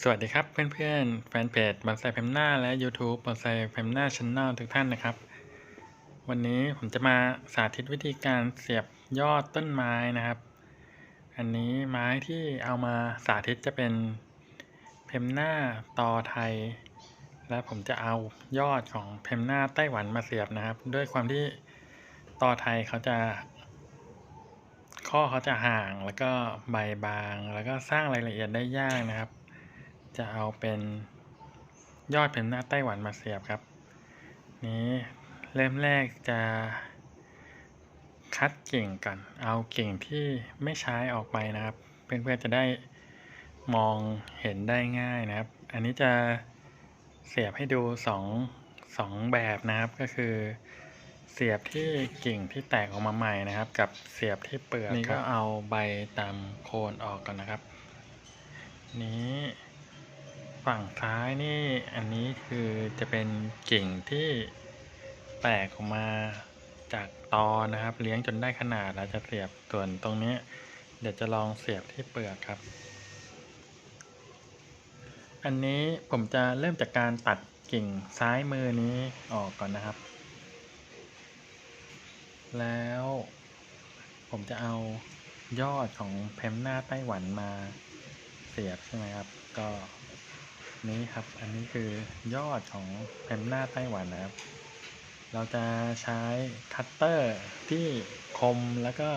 สวัสดีครับเพื่อนๆแฟนเพจบอนไซแพมหน้าและ YouTube บอนไซแพมหน้าชันแนลทุกท่านนะครับ วันนี้ผมจะมาสาธิตวิธีการเสียบยอดต้นไม้นะครับ อันนี้ไม้ที่เอามาสาธิตจะเป็นเพมหน้าตอไทย และผมจะเอายอดของเพมหน้าไต้หวันมาเสียบนะครับ ด้วยความที่ตอไทยเขาจะข้อเขาจะห่างแล้วก็ใบบาง แล้วก็สร้างรายละเอียดได้ยากนะครับ จะเอาเป็นยอดเพนหน้าไต้หวันมาเสียบครับ นี้เริ่มแรกจะคัดกิ่งก่อน เอากิ่งที่ไม่ใช้ออกไปนะครับ เพื่อนๆจะได้มองเห็นได้ง่ายนะครับ อันนี้จะเสียบให้ดูสองสองแบบนะครับ ก็คือ เสียบที่กิ่งที่แตกออกมาใหม่นะครับ กับเสียบที่เปลือกนี่ก็เอาใบตามโคนออกก่อนนะครับ นี้ ฝั่งซ้ายนี่อันนี้คือจะเป็นกิ่งที่แตกออกมาจากตอนะครับ เลี้ยงจนได้ขนาดเราจะเสียบส่วนตรงนี้ เดี๋ยวจะลองเสียบที่เปลือกครับ อันนี้ผมจะเริ่มจากการตัดกิ่งซ้ายมือนี้ออกก่อนนะครับ แล้วผมจะเอายอดของเพมหน้าไต้หวันมาเสียบใช่ไหมครับ ก็ นี้ครับ อันนี้คือยอดของเพมหน้าไต้หวันนะครับ เราจะใช้คัตเตอร์ที่คมแล้วก็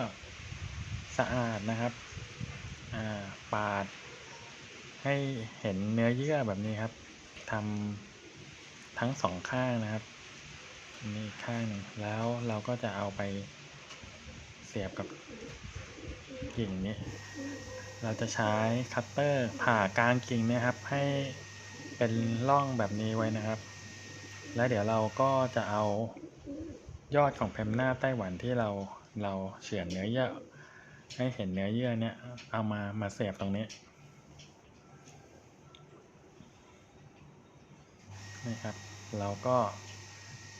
สะอาดนะครับปาด ให้เห็นเนื้อเยื่อแบบนี้ครับทำทั้งสองข้างนะครับนี่ข้างหนึ่งแล้วเราก็จะเอาไปเสียบกับกิ่งนี้ เราจะใช้คัตเตอร์ผ่ากลางกิ่งนะครับให้ เป็นร่องแบบนี้ไว้นะครับ แล้วเดี๋ยวเราก็จะเอายอดของเพมหน้าไต้หวันที่เราเราเฉือนเนื้อเยื่อให้เห็นเนื้อเยื่อเนี้ยเอามามาเสียบตรงนี้นี่ครับ เราก็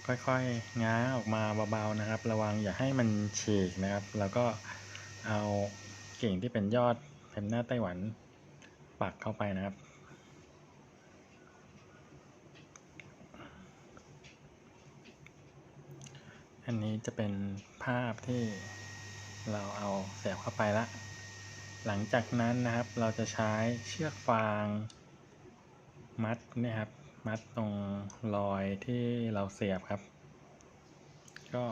ค่อยๆ ง้าออกมาเบาๆนะครับ ระวังอย่าให้มันฉีกนะครับ แล้วก็เอากิ่งที่เป็นยอดเพมหน้าไต้หวันปักเข้าไปนะครับ อันนี้จะเป็นภาพที่เราเอาเสียบเข้าไปละ หลังจากนั้นนะครับเราจะใช้เชือกฟางมัดนี่ครับ มัดตรงรอยที่เราเสียบครับ ก็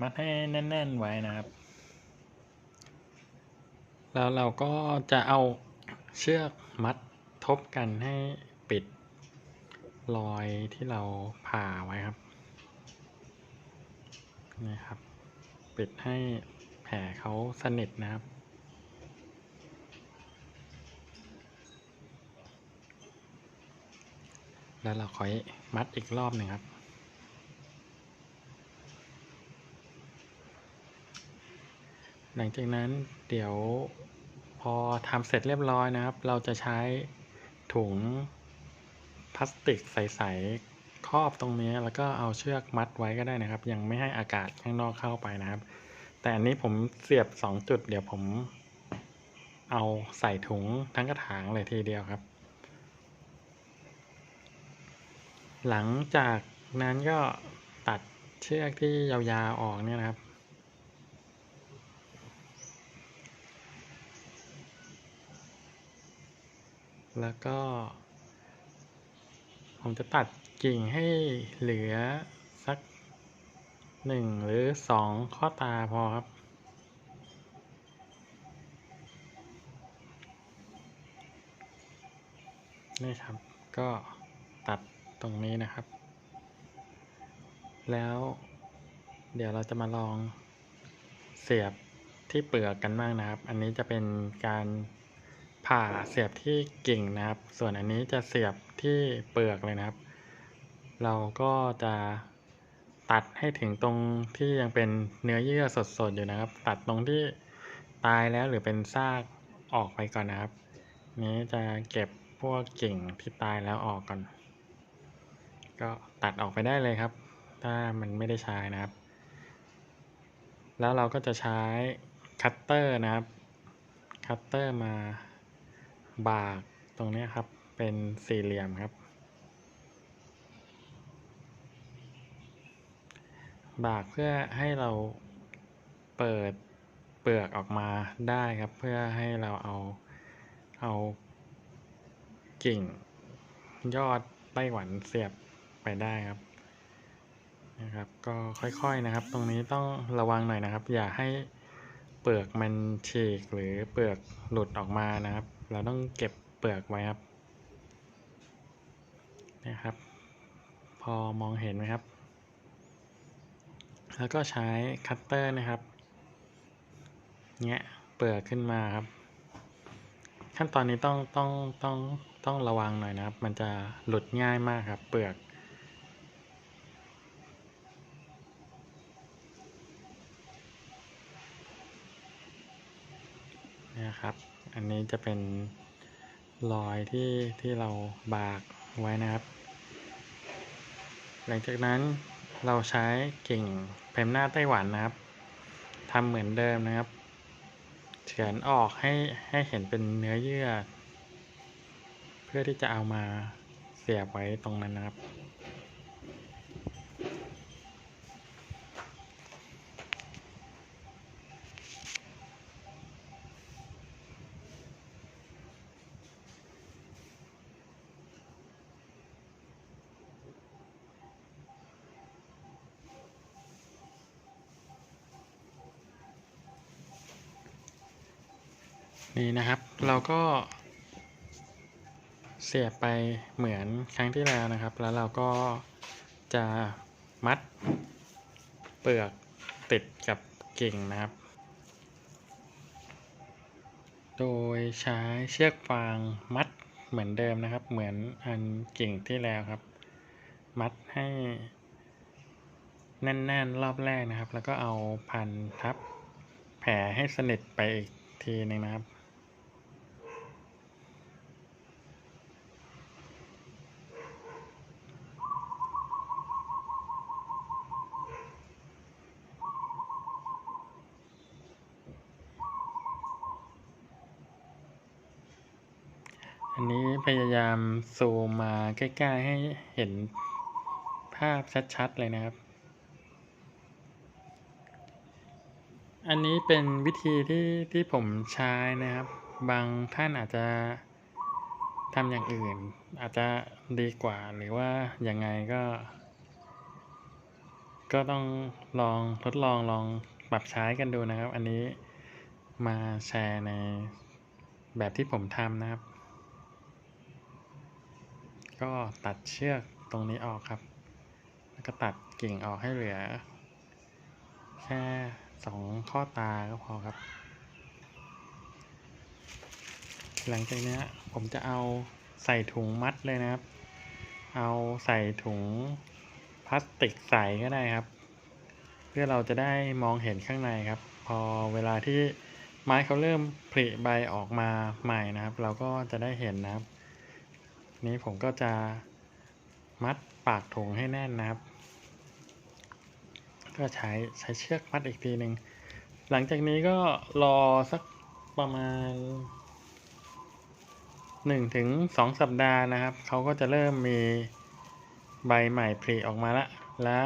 มัดให้แน่น ๆ ไว้นะครับ แล้วเราก็จะเอาเชือกมัดทบกันให้ปิดรอยที่เราผ่าไว้ครับ นี่ครับ ปิดให้แผลเขาสนิทนะครับ แล้วเราค่อยมัดอีกรอบหนึ่งครับหลังจากนั้นเดี๋ยวพอทำเสร็จเรียบร้อยนะครับ เราจะใช้ถุงพลาสติกใส ครอบตรงนี้แล้วก็เอาเชือกมัดไว้ก็ได้นะครับ ยังไม่ให้อากาศข้างนอกเข้าไปนะครับ แต่อันนี้ผมเสียบ 2 จุด เดี๋ยวผม เอาใส่ถุงทั้งกระถางเลยทีเดียวครับ หลังจากนั้นก็ตัดเชือกที่ยาวๆออกเนี่ยนะครับแล้วก็ ผมจะตัดกิ่งให้เหลือสักหนึ่งหรือสองข้อตาพอครับ นี่ครับก็ตัดตรงนี้นะครับ แล้วเดี๋ยวเราจะมาลองเสียบที่เปลือกกันบ้างนะครับ อันนี้จะเป็นการ ผ่าเสียบที่กิ่งนะครับ ส่วนอันนี้จะเสียบที่เปลือกเลยนะครับ เราก็จะตัดให้ถึงตรงที่ยังเป็นเนื้อเยื่อสดๆอยู่นะครับ ตัดตรงที่ตายแล้วหรือเป็นซากออกไปก่อนนะครับ นี้จะเก็บพวกกิ่งที่ตายแล้วออกก่อน ก็ตัดออกไปได้เลยครับ ถ้ามันไม่ได้ใช้นะครับ แล้วเราก็จะใช้คัตเตอร์นะครับ คัตเตอร์มา บากตรงนี้ครับ เป็นสี่เหลี่ยมครับ บากเพื่อให้เราเปิดเปลือกออกมาได้ครับ เพื่อให้เราเอาเอากิ่งยอดไต้หวันเสียบไปได้ครับนะครับ ก็ค่อยๆนะครับ ตรงนี้ต้องระวังหน่อยนะครับ อย่าให้ ปลือกมันฉีกหรือเปลือกหลุดออกมานะครับ เราต้องเก็บเปลือกไว้ครับนะครับ พอมองเห็นไหมครับ แล้วก็ใช้คัตเตอร์นะครับเงี้ยเปลือกขึ้นมาครับ ขั้นตอนนี้ต้องต้องต้องต้องระวังหน่อยนะครับ มันจะหลุดง่ายมากครับ เปลือก นะครับ อันนี้จะเป็นรอยที่ที่เราบากไว้นะครับ หลังจากนั้นเราใช้กิ่งเพมหน้าไต้หวันนะครับทำเหมือนเดิมนะครับเฉือนออกให้ให้เห็นเป็นเนื้อเยื่อ เพื่อที่จะเอามาเสียบไว้ตรงนั้นนะครับ นี่นะครับ เราก็เสียบไปเหมือนครั้งที่แล้วนะครับ แล้วเราก็จะมัดเปลือกติดกับกิ่งนะครับ โดยใช้เชือกฟางมัดเหมือนเดิมนะครับ เหมือนอันกิ่งที่แล้วครับ มัดให้แน่นๆรอบแรกนะครับ แล้วก็เอาพันทับแผลให้สนิทไปอีกทีหนึ่งนะครับ อันนี้พยายามซูมมาใกล้ๆให้เห็นภาพชัดๆเลยนะครับ อันนี้เป็นวิธีที่ที่ผมใช้นะครับ บางท่านอาจจะทำอย่างอื่น อาจจะดีกว่าหรือว่ายังไงก็ ก็ต้องลองทดลองลองปรับใช้กันดูนะครับ อันนี้มาแชร์ในแบบที่ผมทำนะครับ ก็ตัดเชือกตรงนี้ออกครับ แล้วก็ตัดกิ่งออกให้เหลือ แค่สองข้อตาก็พอครับ หลังจากนี้ผมจะเอาใส่ถุงมัดเลยนะครับ เอาใส่ถุงพลาสติกใสก็ได้ครับ เพื่อเราจะได้มองเห็นข้างในครับ พอเวลาที่ไม้เขาเริ่มผลิใบออกมาใหม่นะครับ เราก็จะได้เห็นนะครับ นี้ผมก็จะมัดปากถุงให้แน่นนะครับ ก็ใช้ใช้เชือกมัดอีกทีหนึ่ง หลังจากนี้ก็รอสักประมาณหนึ่งถึงสองสัปดาห์นะครับ เขาก็จะเริ่มมีใบใหม่ผลิออกมาละ และ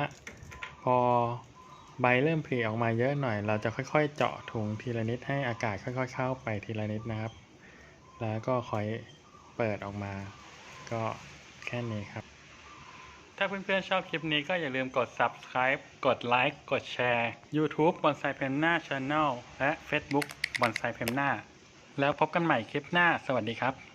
พอใบเริ่มผลิออกมาเยอะหน่อย เราจะค่อยๆ เจาะถุงทีละนิดให้อากาศค่อยๆ เข้าไปทีละนิดนะครับ แล้วก็ค่อยเปิดออกมา ก็แค่นี้ครับ ถ้าเพื่อนๆชอบคลิปนี้ก็อย่าลืมกด subscribe กดไลค์กดแชร์ YouTube Bonsai p e m n a Channel และ Facebook Bonsai p e m n a แล้วพบกันใหม่คลิปหน้า สวัสดีครับ